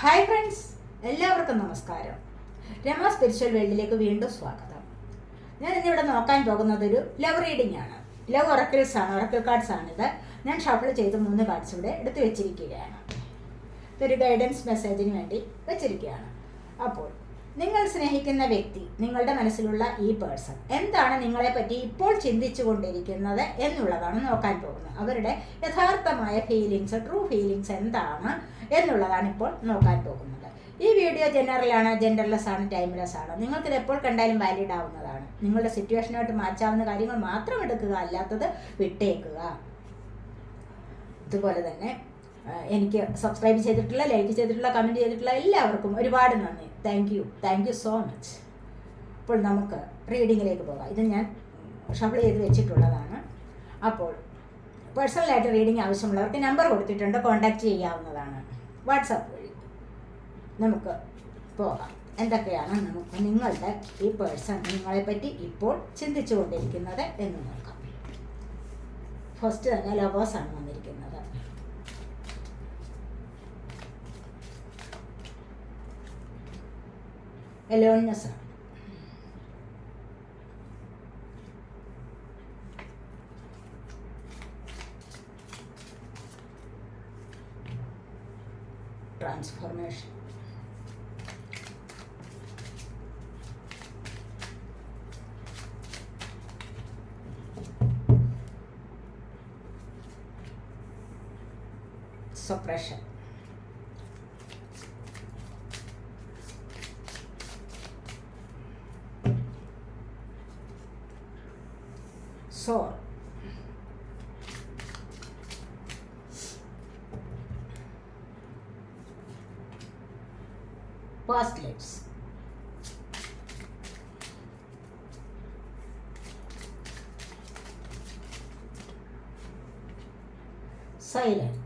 Hi friends എല്ലാവർക്കും നമസ്കാരം. Rama spiritual വേൾഡിലേക്ക് വീണ്ടും സ്വാഗതം. ഞാൻ ഇന്നിവിടെ നോക്കാൻ പോകുന്നത് ഒരു ലവ് റീഡിംഗ് ആണ്. ലവ് ഒറക്കിൾസ് ആണ് ഒറക്കിൾ കാർഡ്സ് ആണിത് ഞാൻ ഷഫിൾ ചെയ്ത് മൂന്ന് കാർഡ്സ് ഇവിടെ എടുത്തു വെച്ചിരിക്കുകയാണ്. ഇതൊരു ഗൈഡൻസ് മെസ്സേജിന് വേണ്ടി വെച്ചിരിക്കുകയാണ്. അപ്പോൾ നിങ്ങൾ സ്നേഹിക്കുന്ന വ്യക്തി നിങ്ങളുടെ മനസ്സിലുള്ള ഈ പേഴ്സൺ എന്താണ് നിങ്ങളെ പറ്റി ഇപ്പോൾ ചിന്തിച്ചു കൊണ്ടിരിക്കുന്നത് എന്നുള്ളതാണ് നോക്കാൻ പോകുന്നത്. അവരുടെ യഥാർത്ഥമായ ഫീലിങ്സ് ട്രൂ ഫീലിങ്സ് എന്താണ്? എന്നുള്ളതാണ് ഇപ്പോൾ നോക്കാൻ പോകുന്നത്. ഈ വീഡിയോ ജനറലാണ് ജെൻഡർലെസ് ആണ് ടൈംലെസ് ആണ്. നിങ്ങൾക്കിത് എപ്പോൾ കണ്ടാലും വാലിഡ് ആവുന്നതാണ്. നിങ്ങളുടെ സിറ്റുവേഷനായിട്ട് മാച്ചാവുന്ന കാര്യങ്ങൾ മാത്രം എടുക്കുക അല്ലാത്തത് വിട്ടേക്കുക. ഇതുപോലെ തന്നെ എനിക്ക് സബ്സ്ക്രൈബ് ചെയ്തിട്ടുള്ള ലൈക്ക് ചെയ്തിട്ടുള്ള കമന്റ് ചെയ്തിട്ടുള്ള എല്ലാവർക്കും ഒരുപാട് നന്ദി. Thank you thank you so much അപ്പോൾ നമുക്ക് റീഡിങ്ങിലേക്ക് പോകാം. ഇത് ഞാൻ ഷഫിൾ ചെയ്ത് വെച്ചിട്ടുള്ളതാണ്. അപ്പോൾ പേഴ്സണലായിട്ട് റീഡിംഗ് ആവശ്യമുള്ളവർക്ക് നമ്പർ കൊടുത്തിട്ടുണ്ട് കോൺടാക്റ്റ് ചെയ്യാവുന്നതാണ്. വാട്സാപ്പ് വഴി. നമുക്ക് പോകാം. എന്തൊക്കെയാണ് നമുക്ക് നിങ്ങളുടെ ഈ പേഴ്സൺ നിങ്ങളെപ്പറ്റി ഇപ്പോൾ ചിന്തിച്ചു കൊണ്ടിരിക്കുന്നത് എന്ന് നോക്കാം. ഫസ്റ്റ് തന്നെ ആണ് വന്നിരിക്കുന്നത്. എലോൺനെസ് ആണ്. salt. Parsnips. Silent.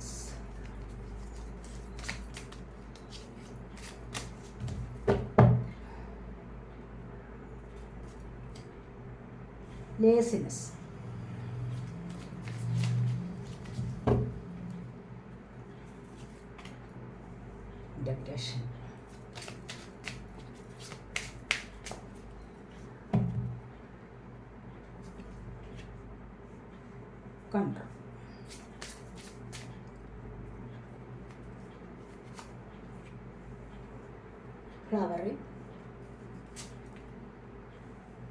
Depression. Control flowering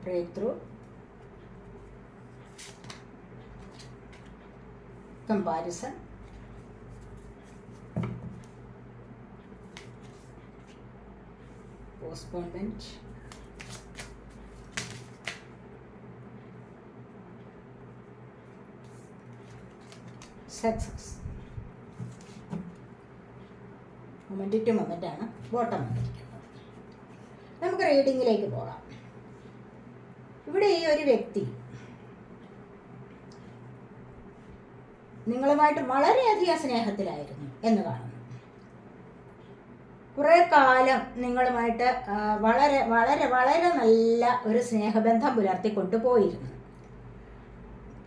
breakthrough. Comparison postponement success moment to moment ആണ് ബോട്ടം വന്നിരിക്കുന്നത് നമുക്ക് റീഡിങ്ങിലേക്ക് പോകാം. ഇവിടെ ഈ ഒരു വ്യക്തി നിങ്ങളുമായിട്ട് വളരെയധികം സ്നേഹത്തിലായിരുന്നു എന്ന് കാണുന്നു. കുറേ കാലം നിങ്ങളുമായിട്ട് വളരെ വളരെ വളരെ നല്ല ഒരു സ്നേഹബന്ധം പുലർത്തി പോയിരുന്നു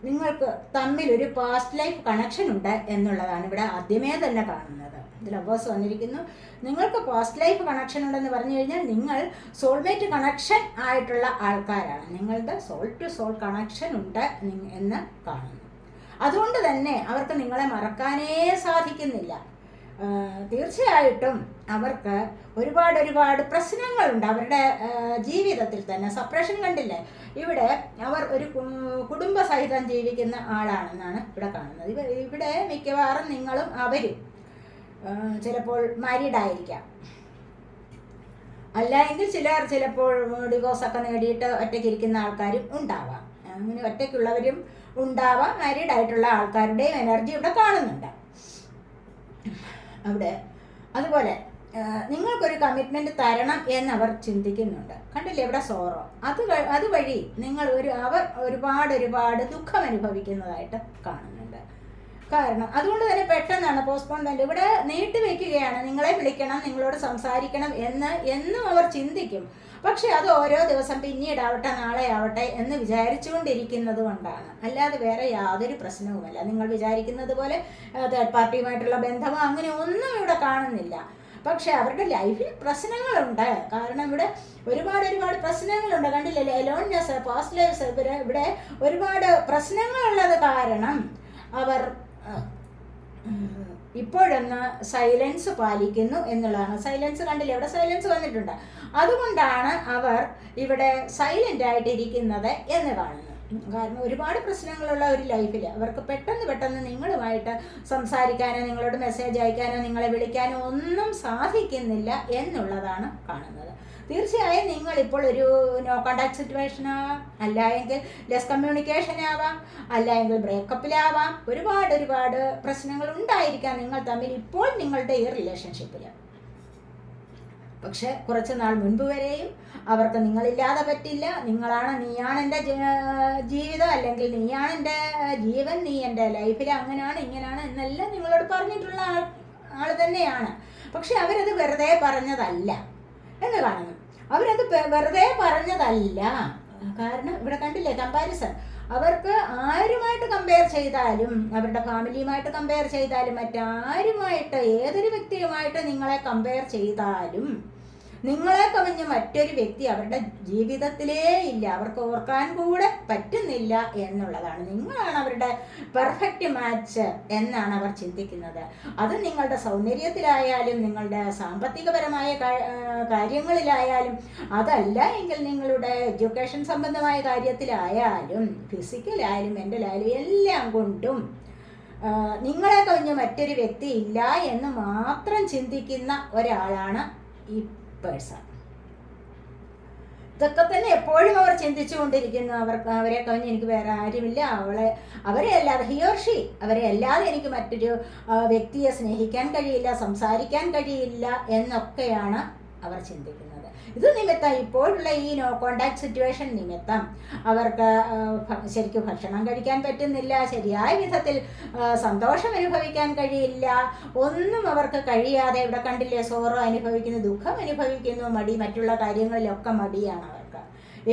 നിങ്ങൾക്ക് തമ്മിൽ ഒരു പാസ്റ്റ് ലൈഫ് കണക്ഷൻ ഉണ്ട് എന്നുള്ളതാണ് ഇവിടെ ആദ്യമേ തന്നെ കാണുന്നത്. ഇതിൽ അബോസ് വന്നിരിക്കുന്നു. നിങ്ങൾക്ക് പാസ്റ്റ് ലൈഫ് കണക്ഷൻ ഉണ്ടെന്ന് പറഞ്ഞു കഴിഞ്ഞാൽ നിങ്ങൾ സോൾമേറ്റ് കണക്ഷൻ ആയിട്ടുള്ള ആൾക്കാരാണ്. നിങ്ങളുടെ സോൾ ടു സോൾ കണക്ഷൻ ഉണ്ട് എന്ന് കാണുന്നു. അതുകൊണ്ട് തന്നെ അവർക്ക് നിങ്ങളെ മറക്കാനേ സാധിക്കുന്നില്ല. തീർച്ചയായിട്ടും അവർക്ക് ഒരുപാട് ഒരുപാട് പ്രശ്നങ്ങളുണ്ട്. അവരുടെ ജീവിതത്തിൽ തന്നെ. സപ്രഷൻ കണ്ടില്ലേ? ഇവിടെ അവർ ഒരു കുടുംബസഹിതം ജീവിക്കുന്ന ആളാണെന്നാണ് ഇവിടെ കാണുന്നത്. ഇവ ഇവിടെ മിക്കവാറും നിങ്ങളും അവരും ചിലപ്പോൾ മാരീഡ് ആയിരിക്കാം. അല്ല എങ്കിൽ ചിലർ ചിലപ്പോൾ ഡിവോഴ്സ് ഒക്കെ നേടിയിട്ട് ഒറ്റയ്ക്ക് ഇരിക്കുന്ന ആൾക്കാരും ഉണ്ടാവാം. അങ്ങനെ ഒറ്റയ്ക്കുള്ളവരും ഉണ്ടാവാം. മാരീഡ് ആയിട്ടുള്ള ആൾക്കാരുടെയും എനർജി ഇവിടെ കാണുന്നുണ്ട്. അവിടെ. അതുപോലെ നിങ്ങൾക്കൊരു കമ്മിറ്റ്മെന്റ് തരണം എന്നവർ ചിന്തിക്കുന്നുണ്ട്. കണ്ടില്ലേ ഇവിടെ സോറോ? അത് അതുവഴി നിങ്ങൾ ഒരു അവർ ഒരുപാട് ഒരുപാട് ദുഃഖം അനുഭവിക്കുന്നതായിട്ട് കാണുന്നുണ്ട്. കാരണം അതുകൊണ്ട് തന്നെ പെട്ടെന്നാണ് പോസ്റ്റ്പോൺമെന്റ് ഇവിടെ നീട്ടിവെക്കുകയാണ് നിങ്ങളെ വിളിക്കണം നിങ്ങളോട് സംസാരിക്കണം എന്ന് എന്നും അവർ ചിന്തിക്കും. പക്ഷെ അത് ഓരോ ദിവസം പിന്നീട് ആവട്ടെ നാളെ ആവട്ടെ എന്ന് വിചാരിച്ചുകൊണ്ടിരിക്കുന്നത് കൊണ്ടാണ്. അല്ലാതെ വേറെ യാതൊരു പ്രശ്നവുമല്ല. നിങ്ങൾ വിചാരിക്കുന്നത് പോലെ തേർഡ് പാർട്ടിയുമായിട്ടുള്ള ബന്ധമോ അങ്ങനെ ഒന്നും ഇവിടെ കാണുന്നില്ല. പക്ഷെ അവരുടെ ലൈഫിൽ പ്രശ്നങ്ങളുണ്ട്. കാരണം ഇവിടെ ഒരുപാട് ഒരുപാട് പ്രശ്നങ്ങളുണ്ട്. കണ്ടില്ലേ ലോൺനെസ് പാസ്റ്റ് ലൈഫ്സ് ഇവിടെ ഒരുപാട് പ്രശ്നങ്ങളുള്ളത് കാരണം അവർ ഇപ്പോഴൊന്ന് സൈലൻസ് പാലിക്കുന്നു എന്നുള്ളതാണ്. സൈലൻസ് കണ്ടില്ല? ഇവിടെ സൈലൻസ് വന്നിട്ടുണ്ട്. അതുകൊണ്ടാണ് അവർ ഇവിടെ സൈലന്റ് ആയിട്ടിരിക്കുന്നത് എന്ന് കാണുന്നു കാരണം ഒരുപാട് പ്രശ്നങ്ങളുള്ള ഒരു ലൈഫിൽ അവർക്ക് പെട്ടെന്ന് പെട്ടെന്ന് നിങ്ങളുമായിട്ട് സംസാരിക്കാനോ നിങ്ങളോട് മെസ്സേജ് അയക്കാനോ നിങ്ങളെ വിളിക്കാനോ ഒന്നും സാധിക്കുന്നില്ല എന്നുള്ളതാണ് കാണുന്നത്. തീർച്ചയായും നിങ്ങൾ ഇപ്പോൾ ഒരു നോ കോണ്ടാക്ട് സിറ്റുവേഷൻ ആവാം അല്ല എങ്കിൽ ലെസ് കമ്മ്യൂണിക്കേഷൻ ആവാം അല്ല എങ്കിൽ ബ്രേക്കപ്പിലാവാം ഒരുപാട് ഒരുപാട് പ്രശ്നങ്ങൾ ഉണ്ടായിരിക്കാം നിങ്ങൾ തമ്മിൽ ഇപ്പോൾ നിങ്ങളുടെ ഈ റിലേഷൻഷിപ്പിൽ പക്ഷെ കുറച്ച് നാൾ മുൻപ് വരെയും അവർക്ക് നിങ്ങളില്ലാതെ പറ്റില്ല. നിങ്ങളാണ് നീയാണ് എന്റെ ജീവിതം അല്ലെങ്കിൽ നീയാണ് എന്റെ ജീവൻ നീ എന്റെ ലൈഫിൽ അങ്ങനെയാണ് ഇങ്ങനെയാണ് എന്നെല്ലാം നിങ്ങളോട് പറഞ്ഞിട്ടുള്ള ആൾ ആൾ തന്നെയാണ്. പക്ഷെ അവരത് വെറുതെ പറഞ്ഞതല്ല. എന്ന് കാണുന്നു. അവരത് വെറുതെ പറഞ്ഞതല്ല. കാരണം ഇവിടെ കണ്ടില്ലേ കമ്പാരിസൺ അവർക്ക് ആരുമായിട്ട് കമ്പയർ ചെയ്താലും അവരുടെ ഫാമിലിയുമായിട്ട് കമ്പയർ ചെയ്താലും മറ്റാരുമായിട്ട് ഏതൊരു വ്യക്തിയുമായിട്ട് നിങ്ങളെ കമ്പയർ ചെയ്താലും നിങ്ങളെ കവിഞ്ഞ മറ്റൊരു വ്യക്തി അവരുടെ ജീവിതത്തിലേ ഇല്ല. അവർക്ക് ഓർക്കാൻ കൂടെ പറ്റുന്നില്ല എന്നുള്ളതാണ്. നിങ്ങളാണ് അവരുടെ പെർഫെക്റ്റ് മാച്ച് എന്നാണ് അവർ ചിന്തിക്കുന്നത്. അത് നിങ്ങളുടെ സൗന്ദര്യത്തിലായാലും നിങ്ങളുടെ സാമ്പത്തികപരമായ കാര്യങ്ങളിലായാലും അതല്ല എങ്കിൽ നിങ്ങളുടെ എഡ്യൂക്കേഷൻ സംബന്ധമായ കാര്യത്തിലായാലും ഫിസിക്കലായാലും മെന്റലായാലും എല്ലാം കൊണ്ടും നിങ്ങളെ കവിഞ്ഞ മറ്റൊരു വ്യക്തി ഇല്ല എന്ന് മാത്രം ചിന്തിക്കുന്ന ഒരാളാണ് ഈ പേഴ്സൺ ഇതൊക്കെ തന്നെ എപ്പോഴും അവർ ചിന്തിച്ചുകൊണ്ടിരിക്കുന്നു. അവർക്ക് അവരെ കവിഞ്ഞ് എനിക്ക് വേറെ ആരുമില്ല. അവളെ അവരെ അല്ലാതെ ഹിയോർഷി അവരെ അല്ലാതെ എനിക്ക് മറ്റൊരു വ്യക്തിയെ സ്നേഹിക്കാൻ കഴിയില്ല സംസാരിക്കാൻ കഴിയില്ല എന്നൊക്കെയാണ് അവർ ചിന്തിക്കുന്നത്. ഇത് നിമിത്തം ഇപ്പോഴുള്ള ഈ നോ കോണ്ടാക്ട് സിറ്റുവേഷൻ നിമിത്തം അവർക്ക് ശരിക്കും ഭക്ഷണം കഴിക്കാൻ പറ്റുന്നില്ല ശരിയായ വിധത്തിൽ സന്തോഷം അനുഭവിക്കാൻ കഴിയില്ല ഒന്നും അവർക്ക് കഴിയാതെ ഇവിടെ കണ്ടില്ലേ സോറോ അനുഭവിക്കുന്നു ദുഃഖം അനുഭവിക്കുന്നു മടി മറ്റുള്ള കാര്യങ്ങളിലൊക്കെ മടിയാണ് അവർക്ക്.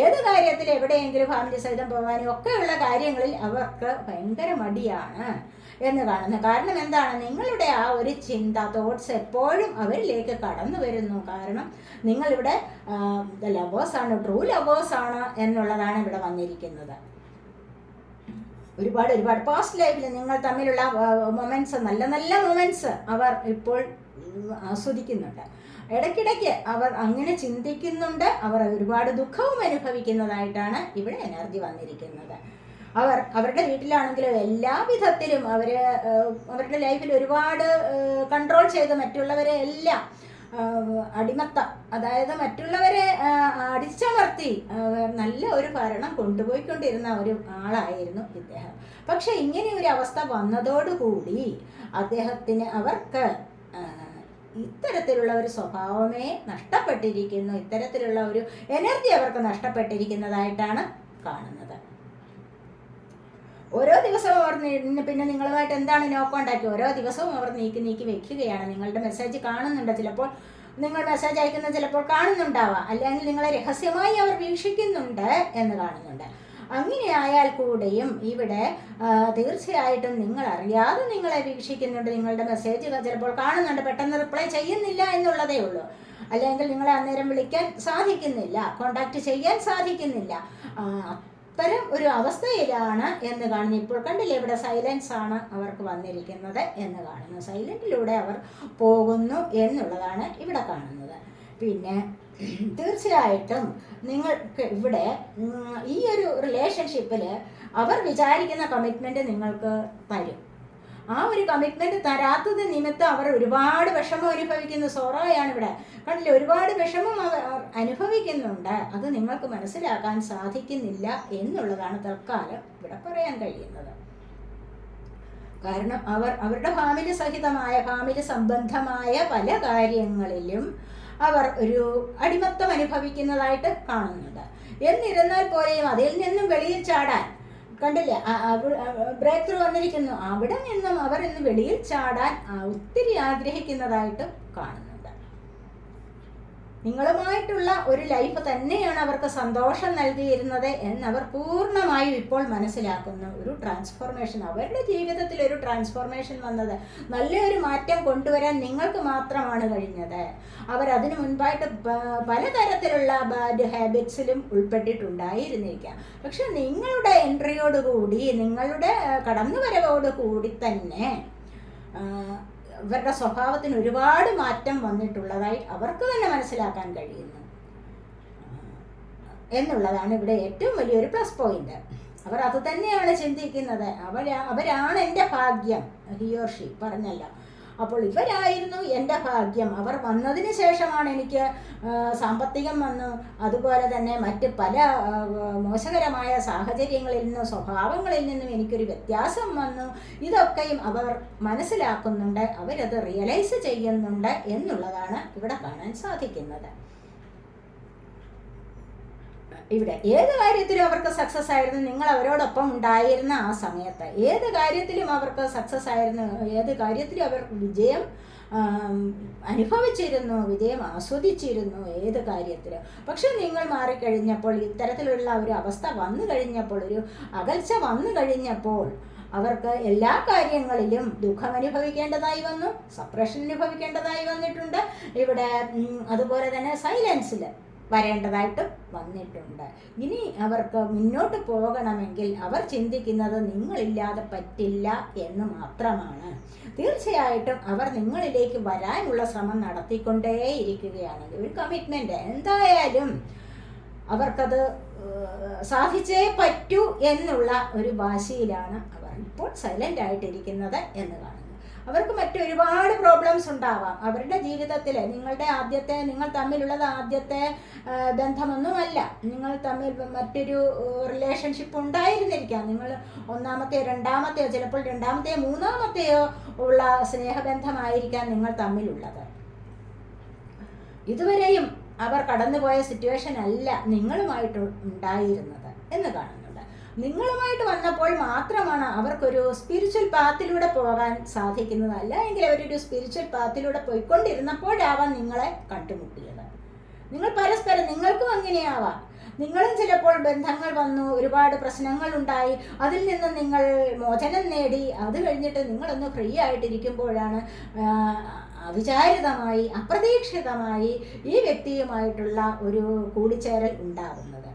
ഏത് കാര്യത്തിൽ എവിടെയെങ്കിലും ഫാമിലി സഹിതം പോകാനും ഒക്കെയുള്ള കാര്യങ്ങളിൽ അവർക്ക് ഭയങ്കര മടിയാണ്. എന്ന് കാണുന്നു കാരണം എന്താണ്? നിങ്ങളുടെ ആ ഒരു ചിന്ത തോട്ട്സ് എപ്പോഴും അവരിലേക്ക് കടന്നു വരുന്നു. കാരണം നിങ്ങളിവിടെ ലവേഴ്സാണ് ട്രൂ ലവേഴ്സാണ് എന്നുള്ളതാണ് ഇവിടെ വന്നിരിക്കുന്നത്. ഒരുപാട് ഒരുപാട് പാസ്റ്റ് ലൈഫിൽ നിങ്ങൾ തമ്മിലുള്ള മൊമെന്റ്സ് നല്ല നല്ല മൊമെന്റ്സ് അവർ ഇപ്പോൾ ആസ്വദിക്കുന്നുണ്ട്. ഇടയ്ക്കിടയ്ക്ക് അവർ അങ്ങനെ ചിന്തിക്കുന്നുണ്ട്. അവർ ഒരുപാട് ദുഃഖവും അനുഭവിക്കുന്നതായിട്ടാണ് ഇവിടെ എനർജി വന്നിരിക്കുന്നത്. അവർ അവരുടെ വീട്ടിലാണെങ്കിലും എല്ലാ വിധത്തിലും അവർ അവരുടെ ലൈഫിൽ ഒരുപാട് കൺട്രോൾ ചെയ്ത് മറ്റുള്ളവരെ എല്ലാം അടിമത്ത അതായത് മറ്റുള്ളവരെ അടിച്ചമർത്തി നല്ല ഒരു ഭരണം കൊണ്ടുപോയിക്കൊണ്ടിരുന്ന ഒരു ആളായിരുന്നു ഇദ്ദേഹം. പക്ഷെ ഇങ്ങനെ ഒരു അവസ്ഥ വന്നതോടുകൂടി അദ്ദേഹത്തിന് അവർക്ക് ഇത്തരത്തിലുള്ള ഒരു സ്വഭാവമേ നഷ്ടപ്പെട്ടിരിക്കുന്നു. ഇത്തരത്തിലുള്ള ഒരു എനർജി അവർക്ക് നഷ്ടപ്പെട്ടിരിക്കുന്നതായിട്ടാണ് കാണുന്നത്. ഓരോ ദിവസവും അവർ പിന്നെ നിങ്ങളുമായിട്ട് എന്താണ് നോ കോണ്ടാക്ട് ഓരോ ദിവസവും അവർ നീക്കി നീക്കി വെക്കുകയാണ്. നിങ്ങളുടെ മെസ്സേജ് കാണുന്നുണ്ട്. ചിലപ്പോൾ നിങ്ങൾ മെസ്സേജ് അയക്കുന്നത് ചിലപ്പോൾ കാണുന്നുണ്ടാവാം. അല്ലെങ്കിൽ നിങ്ങളെ രഹസ്യമായി അവർ വീക്ഷിക്കുന്നുണ്ട് എന്ന് കാണുന്നുണ്ട്. അങ്ങനെ ആയാൽ കൂടെയും ഇവിടെ തീർച്ചയായിട്ടും നിങ്ങൾ അറിയാതെ നിങ്ങളെ വീക്ഷിക്കുന്നുണ്ട്. നിങ്ങളുടെ മെസ്സേജ് ചിലപ്പോൾ കാണുന്നുണ്ട്. പെട്ടെന്ന് റിപ്ലൈ ചെയ്യുന്നില്ല എന്നുള്ളതേ ഉള്ളൂ. അല്ലെങ്കിൽ നിങ്ങളെ അന്നേരം വിളിക്കാൻ സാധിക്കുന്നില്ല. കോണ്ടാക്ട് ചെയ്യാൻ സാധിക്കുന്നില്ല. അത്തരം ഒരു അവസ്ഥയിലാണ് എന്ന് കാണുന്നു. ഇപ്പോൾ കണ്ടില്ലേ ഇവിടെ സൈലൻസ് ആണ് അവർക്ക് വന്നിരിക്കുന്നത് എന്ന് കാണുന്നു. സൈലന്റിലൂടെ അവർ പോകുന്നു എന്നുള്ളതാണ് ഇവിടെ കാണുന്നത്. പിന്നെ തീർച്ചയായിട്ടും നിങ്ങൾക്ക് ഇവിടെ ഈ ഒരു റിലേഷൻഷിപ്പിൽ അവർ വിചാരിക്കുന്ന കമ്മിറ്റ്മെന്റ് നിങ്ങൾക്ക് തരും. ആ ഒരു കമ്മിറ്റ്മെന്റ് തരാത്തത് നിമിത്തം അവർ ഒരുപാട് വിഷമം അനുഭവിക്കുന്നു. സോറോയാണ് ഇവിടെ. കണ്ടില്ലേ? ഒരുപാട് വിഷമം അവർ അനുഭവിക്കുന്നുണ്ട്. അത് നിങ്ങൾക്ക് മനസ്സിലാക്കാൻ സാധിക്കുന്നില്ല എന്നുള്ളതാണ് തൽക്കാലം ഇവിടെ പറയാൻ കഴിയുന്നത്. കാരണം അവർ അവരുടെ ഫാമിലി സഹിതമായ ഫാമിലി സംബന്ധമായ പല കാര്യങ്ങളിലും അവർ ഒരു അടിമത്തം അനുഭവിക്കുന്നതായിട്ട് കാണുന്നുണ്ട്. എന്നിരുന്നാൽ പോലെയും അതിൽ നിന്നും വെളിയിൽ ചാടാൻ കണ്ടില്ലേ? ബ്രേക്ക് ത്രൂ വന്നിരിക്കുന്നു. അവിടെ നിന്നും അവർ ഇന്ന് വെളിയിൽ ചാടാൻ ഒത്തിരി ആഗ്രഹിക്കുന്നതായിട്ട് കാണുന്നുണ്ട് നിങ്ങളുമായിട്ടുള്ള ഒരു ലൈഫ് തന്നെയാണ് അവർക്ക് സന്തോഷം നൽകിയിരുന്നത് എന്നവർ പൂർണമായും ഇപ്പോൾ മനസ്സിലാക്കുന്നു. ഒരു ട്രാൻസ്ഫോർമേഷൻ അവരുടെ ജീവിതത്തിൽ ഒരു ട്രാൻസ്ഫോർമേഷൻ വന്നത് നല്ലൊരു മാറ്റം കൊണ്ടുവരാൻ നിങ്ങൾക്ക് മാത്രമാണ് കഴിഞ്ഞത്. അവർ അതിനു മുൻപായിട്ട് പലതരത്തിലുള്ള ബാഡ് ഹാബിറ്റ്സിലും ഉൾപ്പെട്ടിട്ടുണ്ടായിരുന്നിരിക്കാം. പക്ഷെ നിങ്ങളുടെ എൻട്രിയോടുകൂടി നിങ്ങളുടെ കടന്നുവരവോടുകൂടി തന്നെ ഇവരുടെ സ്വഭാവത്തിന് ഒരുപാട് മാറ്റം വന്നിട്ടുള്ളതായി അവർക്ക് തന്നെ മനസ്സിലാക്കാൻ കഴിയുന്നു. എന്നുള്ളതാണ് ഇവിടെ ഏറ്റവും വലിയൊരു പ്ലസ് പോയിന്റ് അവർ അത് തന്നെയാണ് ചിന്തിക്കുന്നത്. അവരാ അവരാണ് എന്റെ ഭാഗ്യം ഹിയോർഷി പറഞ്ഞല്ലോ. അപ്പോൾ ഇവരായിരുന്നു എന്റെ ഭാഗ്യം. അവർ വന്നതിന് ശേഷമാണ് എനിക്ക് സാമ്പത്തികം വന്നു. അതുപോലെ തന്നെ മറ്റ് പല മോശകരമായ സാഹചര്യങ്ങളിൽ നിന്നും സ്വഭാവങ്ങളിൽ നിന്നും എനിക്കൊരു വ്യത്യാസം വന്നു. ഇതൊക്കെയും അവർ മനസ്സിലാക്കുന്നുണ്ട്. അവരത് റിയലൈസ് ചെയ്യുന്നുണ്ട് എന്നുള്ളതാണ് ഇവിടെ കാണാൻ സാധിക്കുന്നത്. ഇവിടെ ഏത് കാര്യത്തിലും അവർക്ക് സക്സസ് ആയിരുന്നു? നിങ്ങൾ അവരോടൊപ്പം ഉണ്ടായിരുന്ന ആ സമയത്ത്. ഏത് കാര്യത്തിലും അവർക്ക് സക്സസ് ആയിരുന്നു? ഏത് കാര്യത്തിലും അവർ വിജയം അനുഭവിച്ചിരുന്നു വിജയം ആസ്വദിച്ചിരുന്നു ഏത് കാര്യത്തിലും. പക്ഷെ നിങ്ങൾ മാറിക്കഴിഞ്ഞപ്പോൾ ഇത്തരത്തിലുള്ള ഒരു അവസ്ഥ വന്നു കഴിഞ്ഞപ്പോൾ ഒരു അകൽച്ച വന്നു കഴിഞ്ഞപ്പോൾ അവർക്ക് എല്ലാ കാര്യങ്ങളിലും ദുഃഖം അനുഭവിക്കേണ്ടതായി വന്നു സപ്രഷൻ അനുഭവിക്കേണ്ടതായി വന്നിട്ടുണ്ട്. ഇവിടെ അതുപോലെ തന്നെ സൈലൻസിൽ വരേണ്ടതായിട്ട് വന്നിട്ടുണ്ട്. ഇനി അവർക്ക് മുന്നോട്ട് പോകണമെങ്കിൽ അവർ ചിന്തിക്കുന്നത് നിങ്ങളില്ലാതെ പറ്റില്ല എന്ന് മാത്രമാണ്. തീർച്ചയായിട്ടും അവർ നിങ്ങളിലേക്ക് വരാനുള്ള ശ്രമം നടത്തിക്കൊണ്ടേയിരിക്കുകയാണെങ്കിൽ ഒരു കമ്മിറ്റ്മെന്റ് എന്തായാലും അവർക്കത് സാധിച്ചേ പറ്റൂ എന്നുള്ള ഒരു ഭാഷയിലാണ് അവർ ഇപ്പോൾ സൈലന്റ് ആയിട്ടിരിക്കുന്നത് എന്ന് കാണും അവർക്ക് മറ്റൊരുപാട് പ്രോബ്ലംസ് ഉണ്ടാവാം. അവരുടെ ജീവിതത്തിൽ നിങ്ങളുടെ ആദ്യത്തെ നിങ്ങൾ തമ്മിലുള്ളത് ആദ്യത്തെ ബന്ധമൊന്നുമല്ല. നിങ്ങൾ തമ്മിൽ മറ്റൊരു റിലേഷൻഷിപ്പ് ഉണ്ടായിരുന്നിരിക്കാം. നിങ്ങൾ ഒന്നാമത്തെയോ രണ്ടാമത്തെയോ ചിലപ്പോൾ രണ്ടാമത്തെയോ മൂന്നാമത്തെയോ ഉള്ള സ്നേഹബന്ധമായിരിക്കാം നിങ്ങൾ തമ്മിലുള്ളത്. ഇതുവരെയും അവർ കടന്നുപോയ സിറ്റുവേഷൻ അല്ല നിങ്ങളുമായിട്ട് ഉണ്ടായിരുന്നത് എന്ന് കാണുന്നു. നിങ്ങളുമായിട്ട് വന്നപ്പോൾ മാത്രമാണ് അവർക്കൊരു സ്പിരിച്വൽ പാത്തിലൂടെ പോകാൻ സാധിക്കുന്നത് അല്ല എങ്കിൽ അവരൊരു സ്പിരിച്വൽ പാത്തിലൂടെ പോയിക്കൊണ്ടിരുന്നപ്പോഴാവാം നിങ്ങളെ കണ്ടുമുട്ടിയത്. നിങ്ങൾ പരസ്പരം നിങ്ങൾക്കും അങ്ങനെയാവാം. നിങ്ങളും ചിലപ്പോൾ ബന്ധങ്ങൾ വന്നു ഒരുപാട് പ്രശ്നങ്ങൾ ഉണ്ടായി. അതിൽ നിന്ന് നിങ്ങൾ മോചനം നേടി. അത് കഴിഞ്ഞിട്ട് നിങ്ങളൊന്ന് ഫ്രീ ആയിട്ടിരിക്കുമ്പോഴാണ് അവിചാരിതമായി അപ്രതീക്ഷിതമായി ഈ വ്യക്തിയുമായിട്ടുള്ള ഒരു കൂടിച്ചേരൽ ഉണ്ടാവുന്നത്.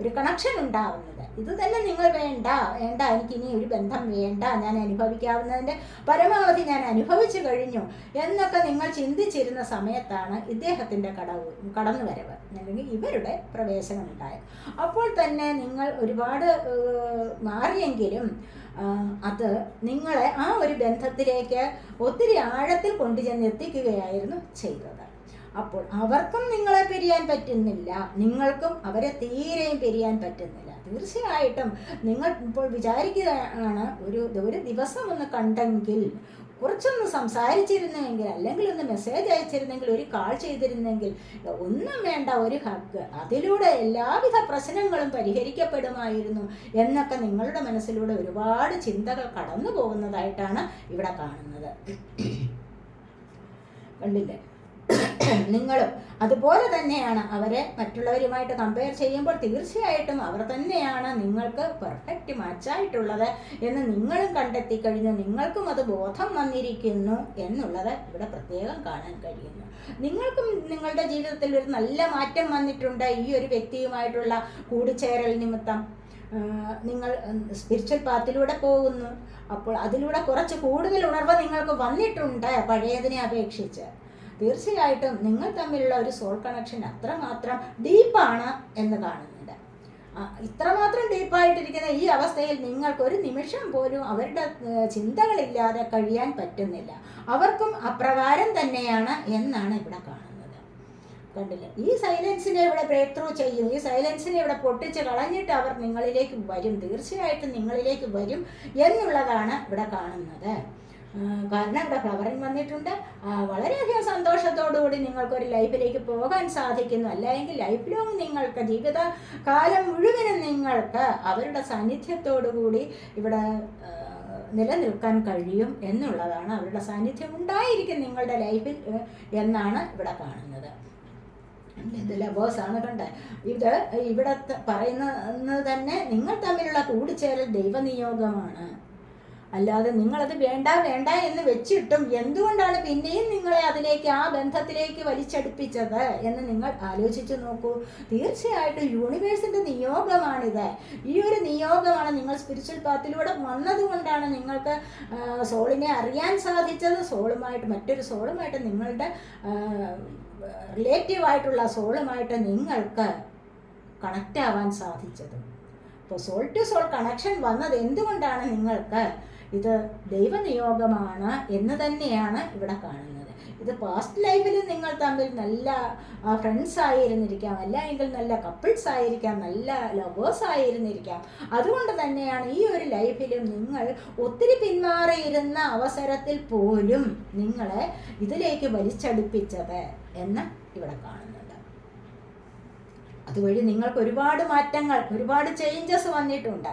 ഒരു കണക്ഷൻ ഉണ്ടാവുന്നത്. ഇത് തന്നെ നിങ്ങൾ വേണ്ട വേണ്ട. എനിക്ക് ഇനി ഒരു ബന്ധം വേണ്ട. ഞാൻ അനുഭവിക്കാവുന്നതിന്റെ പരമാവധി ഞാൻ അനുഭവിച്ചു കഴിഞ്ഞു എന്നൊക്കെ നിങ്ങൾ ചിന്തിച്ചിരുന്ന സമയത്താണ് ഇദ്ദേഹത്തിന്റെ കടവ് കടന്നു വരവ് അല്ലെങ്കിൽ ഇവരുടെ പ്രവേശനം ഉണ്ടായത്. അപ്പോൾ തന്നെ നിങ്ങൾ ഒരുപാട് മാറിയെങ്കിലും അത് നിങ്ങളെ ആ ഒരു ബന്ധത്തിലേക്ക് ഒത്തിരി ആഴത്തിൽ കൊണ്ടുചെന്ന് എത്തിക്കുകയായിരുന്നു ചെയ്തത്. അപ്പോൾ അവർക്കും നിങ്ങളെ പിരിയാൻ പറ്റുന്നില്ല. നിങ്ങൾക്കും അവരെ തീരെയും പിരിയാൻ പറ്റുന്നില്ല. തീർച്ചയായിട്ടും നിങ്ങൾ ഇപ്പോൾ വിചാരിക്കുകയാണ് ഒരു ഒരു ദിവസം ഒന്ന് കണ്ടെങ്കിൽ കുറച്ചൊന്ന് സംസാരിച്ചിരുന്നെങ്കിൽ അല്ലെങ്കിൽ ഒന്ന് മെസ്സേജ് അയച്ചിരുന്നെങ്കിൽ ഒരു കാൾ ചെയ്തിരുന്നെങ്കിൽ ഒന്നും വേണ്ട ഒരു ഹക്ക് അതിലൂടെ എല്ലാവിധ പ്രശ്നങ്ങളും പരിഹരിക്കപ്പെടുമായിരുന്നു എന്നൊക്കെ നിങ്ങളുടെ മനസ്സിലൂടെ ഒരുപാട് ചിന്തകൾ കടന്നു പോകുന്നതായിട്ടാണ് ഇവിടെ കാണുന്നത്. കണ്ടില്ലേ? നിങ്ങളും. അതുപോലെ തന്നെയാണ് അവരെ മറ്റുള്ളവരുമായിട്ട് കമ്പയർ ചെയ്യുമ്പോൾ തീർച്ചയായിട്ടും അവർ തന്നെയാണ് നിങ്ങൾക്ക് പെർഫെക്റ്റ് മാച്ചായിട്ടുള്ളത് എന്ന് നിങ്ങളും കണ്ടെത്തി കഴിഞ്ഞു നിങ്ങൾക്കും അത് ബോധം വന്നിരിക്കുന്നു എന്നുള്ളത് ഇവിടെ പ്രത്യേകം കാണാൻ കഴിയുന്നു. നിങ്ങൾക്കും നിങ്ങളുടെ ജീവിതത്തിൽ ഒരു നല്ല മാറ്റം വന്നിട്ടുണ്ട് ഈ ഒരു വ്യക്തിയുമായിട്ടുള്ള കൂടിച്ചേരൽ നിമിത്തം. നിങ്ങൾ സ്പിരിച്വൽ പാത്തിലൂടെ പോകുന്നു. അപ്പോൾ അതിലൂടെ കുറച്ച് കൂടുതൽ ഉണർവ് നിങ്ങൾക്ക് വന്നിട്ടുണ്ട് പഴയതിനെ അപേക്ഷിച്ച്. തീർച്ചയായിട്ടും നിങ്ങൾ തമ്മിലുള്ള ഒരു സോൾ കണക്ഷൻ അത്രമാത്രം ഡീപ്പാണ് എന്ന് കാണുന്നുണ്ട്. ഇത്രമാത്രം ഡീപ്പായിട്ടിരിക്കുന്ന ഈ അവസ്ഥയിൽ നിങ്ങൾക്ക് ഒരു നിമിഷം പോലും അവരുടെ ചിന്തകളില്ലാതെ കഴിയാൻ പറ്റുന്നില്ല. അവർക്കും അപ്രകാരം തന്നെയാണ് എന്നാണ് ഇവിടെ കാണുന്നത്. കണ്ടില്ല? ഈ സൈലൻസിനെ ഇവിടെ ബ്രേക്ക് ത്രൂ ചെയ്യും. ഈ സൈലൻസിനെ ഇവിടെ പൊട്ടിച്ച് കളഞ്ഞിട്ട് അവർ നിങ്ങളിലേക്ക് വരും. തീർച്ചയായിട്ടും നിങ്ങളിലേക്ക് വരും എന്നുള്ളതാണ് ഇവിടെ കാണുന്നത്. കാരണം ഇവിടെ ഫ്ലവറിങ് വന്നിട്ടുണ്ട്. വളരെയധികം സന്തോഷത്തോടുകൂടി നിങ്ങൾക്കൊരു ലൈഫിലേക്ക് പോകാൻ സാധിക്കുന്നു. അല്ലെങ്കിൽ ലൈഫ് ലോങ് നിങ്ങൾക്ക് ജീവിത കാലം മുഴുവനും നിങ്ങൾക്ക് അവരുടെ സാന്നിധ്യത്തോടുകൂടി ഇവിടെ നിലനിൽക്കാൻ കഴിയും എന്നുള്ളതാണ് അവരുടെ സാന്നിധ്യം ഉണ്ടായിരിക്കും നിങ്ങളുടെ ലൈഫിൽ എന്നാണ് ഇവിടെ കാണുന്നത്. ഇത് ലബോസ് ആണ് കണ്ടേ. ഇത് ഇവിടെ പറയുന്നത് തന്നെ നിങ്ങൾ തമ്മിലുള്ള കൂടിച്ചേരൽ ദൈവനിയോഗമാണ്. അല്ലാതെ നിങ്ങളത് വേണ്ട വേണ്ട എന്ന് വെച്ചിട്ടും എന്തുകൊണ്ടാണ് പിന്നെയും നിങ്ങളെ അതിലേക്ക് ആ ബന്ധത്തിലേക്ക് വലിച്ചടുപ്പിച്ചത് എന്ന് നിങ്ങൾ ആലോചിച്ചു നോക്കൂ. തീർച്ചയായിട്ടും യൂണിവേഴ്സിന്റെ നിയോഗമാണിത്. ഈ ഒരു നിയോഗമാണ് നിങ്ങൾ സ്പിരിച്വൽ പാത്തിലൂടെ വന്നതുകൊണ്ടാണ് നിങ്ങൾക്ക് സോളിനെ അറിയാൻ സാധിച്ചത്. സോളുമായിട്ട് മറ്റൊരു സോളുമായിട്ട് നിങ്ങളുടെ റിലേറ്റീവ് ആയിട്ടുള്ള സോളുമായിട്ട് നിങ്ങൾക്ക് കണക്റ്റ് ആവാൻ സാധിച്ചത്. അപ്പോൾ സോൾ ടു സോൾ കണക്ഷൻ വന്നത് എന്തുകൊണ്ടാണ് നിങ്ങൾക്ക് ഇത് ദൈവനിയോഗമാണ് എന്ന് തന്നെയാണ് ഇവിടെ കാണുന്നത്. ഇത് പാസ്റ്റ് ലൈഫിൽ നിങ്ങൾ തമ്മിൽ നല്ല ഫ്രണ്ട്സ് ആയിരുന്നിരിക്കാം. അല്ല എങ്കിൽ നല്ല കപ്പിൾസ് ആയിരിക്കാം നല്ല ലവേഴ്സ് ആയിരുന്നിരിക്കാം. അതുകൊണ്ട് തന്നെയാണ് ഈ ഒരു ലൈഫിലും നിങ്ങൾ ഒത്തിരി പിന്മാറിയിരുന്ന അവസരത്തിൽ പോലും നിങ്ങളെ ഇതിലേക്ക് വലിച്ചടുപ്പിച്ചത് എന്ന് ഇവിടെ കാണുന്നുണ്ട്. അതുവഴി നിങ്ങൾക്ക് ഒരുപാട് മാറ്റങ്ങൾ ഒരുപാട് ചേഞ്ചസ് വന്നിട്ടുണ്ട്.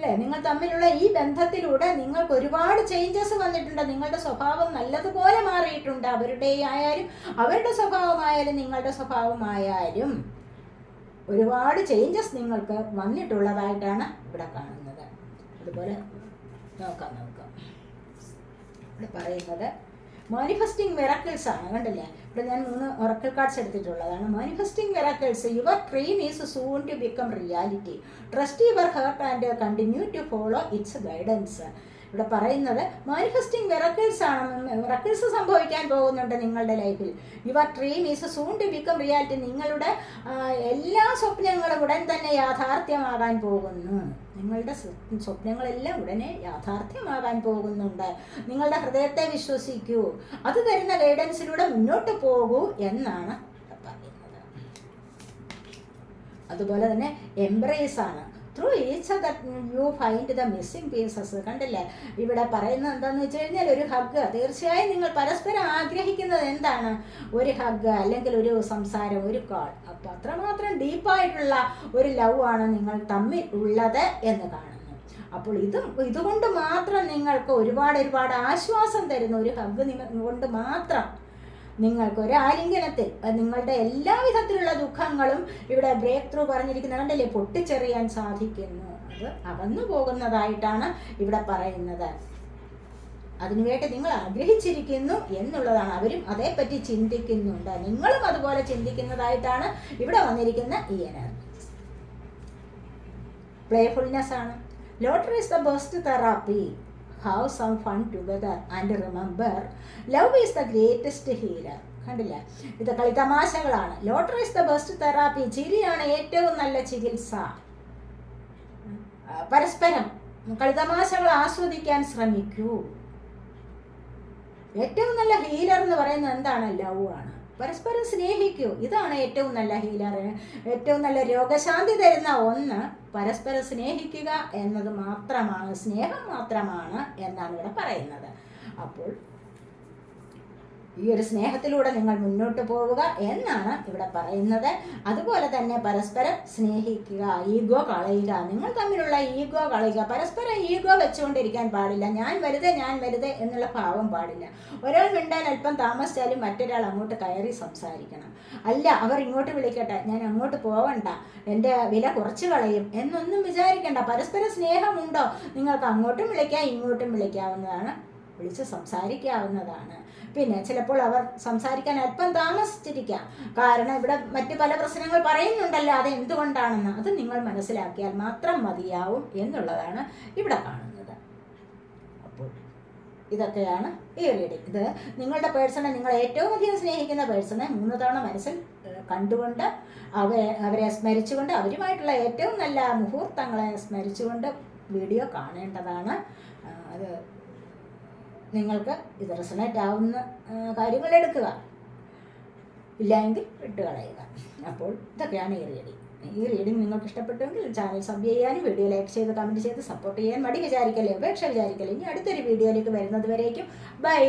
അല്ലേ? നിങ്ങൾ തമ്മിലുള്ള ഈ ബന്ധത്തിലൂടെ നിങ്ങൾക്ക് ഒരുപാട് ചേഞ്ചസ് വന്നിട്ടുണ്ട്. നിങ്ങളുടെ സ്വഭാവം നല്ലതുപോലെ മാറിയിട്ടുണ്ട്. അവരുടെ ആയാലും അവരുടെ സ്വഭാവമായാലും നിങ്ങളുടെ സ്വഭാവമായാലും ഒരുപാട് ചേഞ്ചസ് നിങ്ങൾക്ക് വന്നിട്ടുള്ളതായിട്ടാണ് ഇവിടെ കാണുന്നത്. അതുപോലെ നോക്കാം നമുക്ക്. ഇവിടെ പറയുന്നത് മാനിഫെസ്റ്റിംഗ് മിറക്കിൾസ് ആണ്. കണ്ടില്ലേ? ഇവിടെ ഞാൻ മൂന്ന് oracle cards എടുത്തിട്ടുള്ളതാണ് manifesting miracles your dream is soon to become reality trust your heart and continue to follow its guidance ഇവിടെ പറയുന്നത് മാനിഫെസ്റ്റിംഗ് മിറക്കിൾസ് ആണ് മിറക്കിൾസ് സംഭവിക്കാൻ പോകുന്നുണ്ട് നിങ്ങളുടെ ലൈഫിൽ your dream is soon to become reality നിങ്ങളുടെ എല്ലാ സ്വപ്നങ്ങളും ഉടൻ തന്നെ യാഥാർത്ഥ്യമാകാൻ പോകുന്നു. നിങ്ങളുടെ സ്വപ്നങ്ങളെല്ലാം ഉടനെ യാഥാർത്ഥ്യമാകാൻ പോകുന്നുണ്ട്. നിങ്ങളുടെ ഹൃദയത്തെ വിശ്വസിക്കൂ. അത് തരുന്ന ഗൈഡൻസിലൂടെ മുന്നോട്ട് പോകൂ എന്നാണ് പറയുന്നത്. അതുപോലെ തന്നെ എംബ്രേസ് ആണ്. Through each that you find the missing pieces കണ്ടില്ലേ? ഇവിടെ പറയുന്നത് എന്താണെന്ന് വെച്ച് കഴിഞ്ഞാൽ ഒരു ഹഗ് തീർച്ചയായും നിങ്ങൾ പരസ്പരം ആഗ്രഹിക്കുന്നത് എന്താണ്? ഒരു ഹഗ് അല്ലെങ്കിൽ ഒരു സംസാരം ഒരു കാൾ അപ്പോൾ അത്രമാത്രം ഡീപ്പായിട്ടുള്ള ഒരു ലവ് ആണ് നിങ്ങൾ തമ്മിൽ ഉള്ളത് എന്ന് കാണുന്നു. അപ്പോൾ ഇതും ഇതുകൊണ്ട് മാത്രം നിങ്ങൾക്ക് ഒരുപാട് ഒരുപാട് ആശ്വാസം തരുന്ന ഒരു ഹഗ് നിങ്ങൾ കൊണ്ട് മാത്രം നിങ്ങൾക്ക് ഒരു ആലിംഗനത്തിൽ നിങ്ങളുടെ എല്ലാവിധത്തിലുള്ള ദുഃഖങ്ങളും ഇവിടെ ബ്രേക്ക് ത്രൂ പറഞ്ഞിരിക്കുന്ന കണ്ടല്ലേ? പൊട്ടിച്ചെറിയാൻ സാധിക്കുന്നു. അത് അകന്നു പോകുന്നതായിട്ടാണ് ഇവിടെ പറയുന്നത്. അതിനുവേണ്ടി നിങ്ങൾ ആഗ്രഹിച്ചിരിക്കുന്നു എന്നുള്ളതാണ്. അവരും അതേപ്പറ്റി ചിന്തിക്കുന്നുണ്ട്. നിങ്ങളും അതുപോലെ ചിന്തിക്കുന്നതായിട്ടാണ് ഇവിടെ വന്നിരിക്കുന്ന ഈ എനർജി പ്ലേഫുൾനെസ് ആണ്. Laughter is the best therapy have some fun together and remember love is the greatest healer കണ്ടില്ല? ഇത് കളിതമാശകളാണ്. Laughter is the best therapy ചിരിയാണ് ഏറ്റവും നല്ല ചികിത്സ. പരസ്പരം പരസ്പരം കളിതമാശകൾ ആസ്വദിക്കാൻ ശ്രമിക്കൂ. ഏറ്റവും നല്ല ഹീലർ എന്ന് പറയുന്നത് എന്താണ്? ലവ് ആണ്. പരസ്പരം സ്നേഹിക്കൂ. ഇതാണ് ഏറ്റവും നല്ല ഹീലർ ഏറ്റവും നല്ല രോഗശാന്തി തരുന്ന ഒന്ന് പരസ്പരം സ്നേഹിക്കുക എന്നത് മാത്രമാണ് സ്നേഹം മാത്രമാണ് എന്നാണ് ഇവിടെ പറയുന്നത്. അപ്പോൾ ഈ ഒരു സ്നേഹത്തിലൂടെ നിങ്ങൾ മുന്നോട്ട് പോവുക എന്നാണ് ഇവിടെ പറയുന്നത്. അതുപോലെ തന്നെ പരസ്പരം സ്നേഹിക്കുക ഈഗോ കളയുക. നിങ്ങൾ തമ്മിലുള്ള ഈഗോ കളയുക. പരസ്പരം ഈഗോ വെച്ചുകൊണ്ടിരിക്കാൻ പാടില്ല. ഞാൻ വലുത് ഞാൻ വലുത് എന്നുള്ള ഭാവം പാടില്ല. ഒരാൾ മിണ്ടാൻ അല്പം താമസിച്ചാലും മറ്റൊരാൾ അങ്ങോട്ട് കയറി സംസാരിക്കണം. അല്ല അവർ ഇങ്ങോട്ട് വിളിക്കട്ടെ. ഞാൻ അങ്ങോട്ട് പോവണ്ട. എന്റെ വില കുറച്ച് കളയും എന്നൊന്നും വിചാരിക്കണ്ട. പരസ്പര സ്നേഹമുണ്ടോ? നിങ്ങൾക്ക് അങ്ങോട്ടും വിളിക്കാം ഇങ്ങോട്ടും വിളിക്കാവുന്നതാണ്. വിളിച്ച് സംസാരിക്കാവുന്നതാണ്. പിന്നെ ചിലപ്പോൾ അവർ സംസാരിക്കാൻ അല്പം താമസിച്ചിരിക്കാം. കാരണം ഇവിടെ മറ്റു പല പ്രശ്നങ്ങൾ പറയുന്നുണ്ടല്ലോ അത് എന്തുകൊണ്ടാണെന്ന് അത് നിങ്ങൾ മനസ്സിലാക്കിയാൽ മാത്രം മതിയാവും എന്നുള്ളതാണ് ഇവിടെ കാണുന്നത്. അപ്പോൾ ഇതൊക്കെയാണ് ഈ റീഡിങ് ഇത് നിങ്ങളുടെ പേഴ്സണെ നിങ്ങൾ ഏറ്റവും അധികം സ്നേഹിക്കുന്ന പേഴ്സണെ മൂന്ന് തവണ മനസ്സിൽ കണ്ടുകൊണ്ട് അവരെ അവരെ സ്മരിച്ചുകൊണ്ട് അവരുമായിട്ടുള്ള ഏറ്റവും നല്ല മുഹൂർത്തങ്ങളെ സ്മരിച്ചുകൊണ്ട് വീഡിയോ കാണേണ്ടതാണ്. അത് നിങ്ങൾക്ക് ഇത് റെസണേറ്റ് ആവുന്ന കാര്യങ്ങൾ എടുക്കുക. ഇല്ലെങ്കിൽ വിട്ട് കളയുക. അപ്പോൾ ഇതൊക്കെയാണ് ഈ റീഡിങ് ഈ റീഡിങ് നിങ്ങൾക്ക് ഇഷ്ടപ്പെട്ടുവെങ്കിൽ ചാനൽ സബ് ചെയ്യാനും വീഡിയോ ലൈക്ക് ചെയ്ത് കമന്റ് ചെയ്ത് സപ്പോർട്ട് ചെയ്യാൻ മടി വിചാരിക്കല്ലേ? ഉപേക്ഷ വിചാരിക്കല്ലേ? ഇനി അടുത്തൊരു വീഡിയോയിലേക്ക് വരുന്നത് വരേക്കും. ബൈ